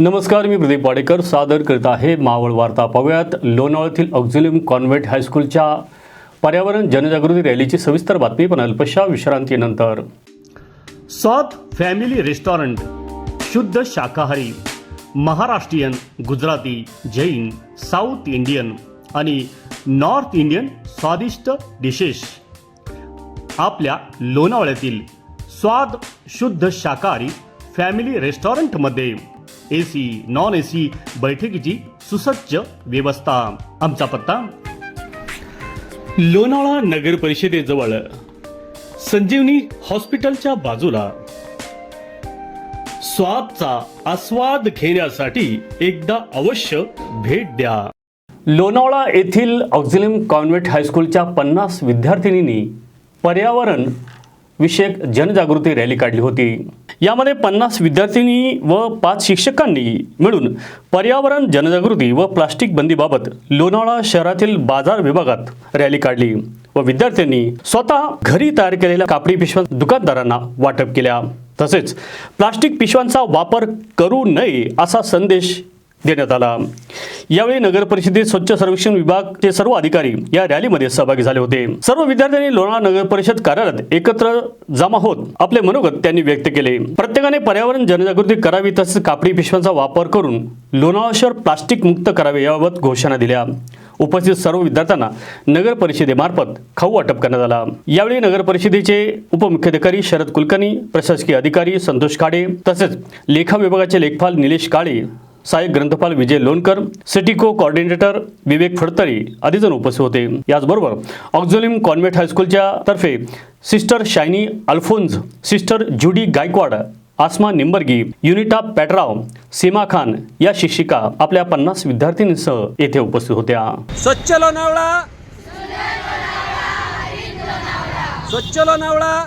नमस्कार मी प्रदीप वाडेकर. सादर करत आहे मावळ वार्ता पाहूयात. लोणावळ्यातील ऑक्झिलियम कॉन्व्हेंट हायस्कूलच्या पर्यावरण जनजागृती रॅलीची सविस्तर बातमी पण अल्पशा विश्रांतीनंतर. स्वाद फॅमिली रेस्टॉरंट शुद्ध शाकाहारी महाराष्ट्रीयन गुजराती जैन साऊथ इंडियन आणि नॉर्थ इंडियन स्वादिष्ट डिशेस आपल्या लोणावळ्यातील स्वाद शुद्ध शाकाहारी फॅमिली रेस्टॉरंटमध्ये. A C non A C बैठकीची सुसज्ज व्यवस्था. आमचा पत्ता? लोणावळा नगर परिषदेजवळ. संजीवनी हॉस्पिटलच्या बाजूला. स्वादचा आस्वाद घेण्यासाठी एकदा अवश्य भेट द्या. लोणावळा येथील ऑक्झिलियम कॉन्व्हेंट हायस्कूलच्या पन्नास विद्यार्थिनींनी पर्यावरण विषयक जनजागृती रॅली काढली होती. यामध्ये पन्नास विद्यार्थिनी व पाच शिक्षकांनी मिळून पर्यावरण जनजागृती व प्लास्टिक बंदीबाबत लोणावळा शहरातील बाजार विभागात रॅली काढली व विद्यार्थ्यांनी स्वतः घरी तयार केलेल्या कापडी पिशव्या दुकानदारांना वाटप केल्या. तसेच प्लास्टिक पिशव्यांचा वापर करू नये असा संदेश देण्यात आला. यावेळी नगर परिषदेत स्वच्छ सर्वेक्षण विभागचे सर्व अधिकारी या रॅलीमध्ये सहभागी झाले होते. सर्व विद्यार्थ्यांनी लोणावळा नगर परिषद कार्यालयात एकत्र जमा होत आपले मनोगत त्यांनी व्यक्त केले. प्रत्येकाने पर्यावरण जनजागृती करावी तसेच कापडी पिशव्यांचा वापर करून लोणावळा शहर प्लास्टिक मुक्त करावे याबाबत घोषणा दिल्या. उपस्थित सर्व विद्यार्थ्यांना नगर परिषदेमार्फत खाऊ वाटप करण्यात आला. यावेळी नगर परिषदेचे उपमुख्याधिकारी शरद कुलकर्णी प्रशासकीय अधिकारी संतोष खाडे तसेच लेखा विभागाचे लेखपाल निलेश काळे सहाय्यक ग्रंथपाल विजय लोणकर सिटीको कोऑर्डिनेटर विवेक फडतरी आदी जण उपस्थित होते. याचबरोबर ऑक्झोलिम कॉन्व्हेंट हायस्कूलच्या तर्फे सिस्टर शायनी अल्फोन्ज सिस्टर जुडी गायकवाड आसमा निंबर्गी युनिटा पॅटराव सीमा खान या शिक्षिका आपल्या पन्नास विद्यार्थिनींसह येथे उपस्थित होत्या. स्वच्छ लोणावळा! स्वच्छ लोणावळा!